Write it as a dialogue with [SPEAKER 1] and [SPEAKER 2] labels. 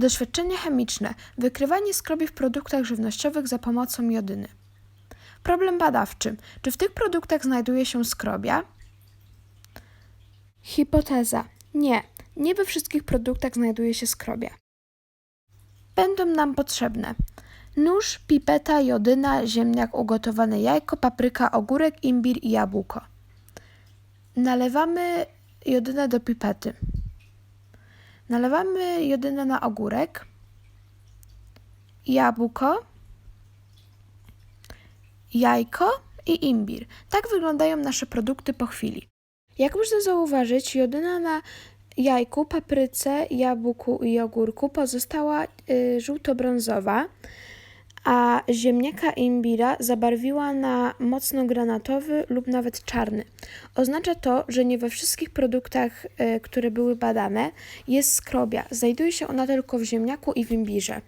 [SPEAKER 1] Doświadczenie chemiczne. Wykrywanie skrobi w produktach żywnościowych za pomocą jodyny. Problem badawczy. Czy w tych produktach znajduje się skrobia? Hipoteza. Nie. Nie we wszystkich produktach znajduje się skrobia. Będą nam potrzebne nóż, pipeta, jodyna, ziemniak, ugotowane jajko, papryka, ogórek, imbir i jabłko. Nalewamy jodynę do pipety. Nalewamy jodynę na ogórek, jabłko, jajko i imbir. Tak wyglądają nasze produkty po chwili. Jak można zauważyć, jodyna na jajku, papryce, jabłku i ogórku pozostała y, żółto-brązowa, a ziemniaka imbira zabarwiła na mocno granatowy lub nawet czarny. Oznacza to, że nie we wszystkich produktach, y, które były badane, jest skrobia. Znajduje się ona tylko w ziemniaku i w imbirze.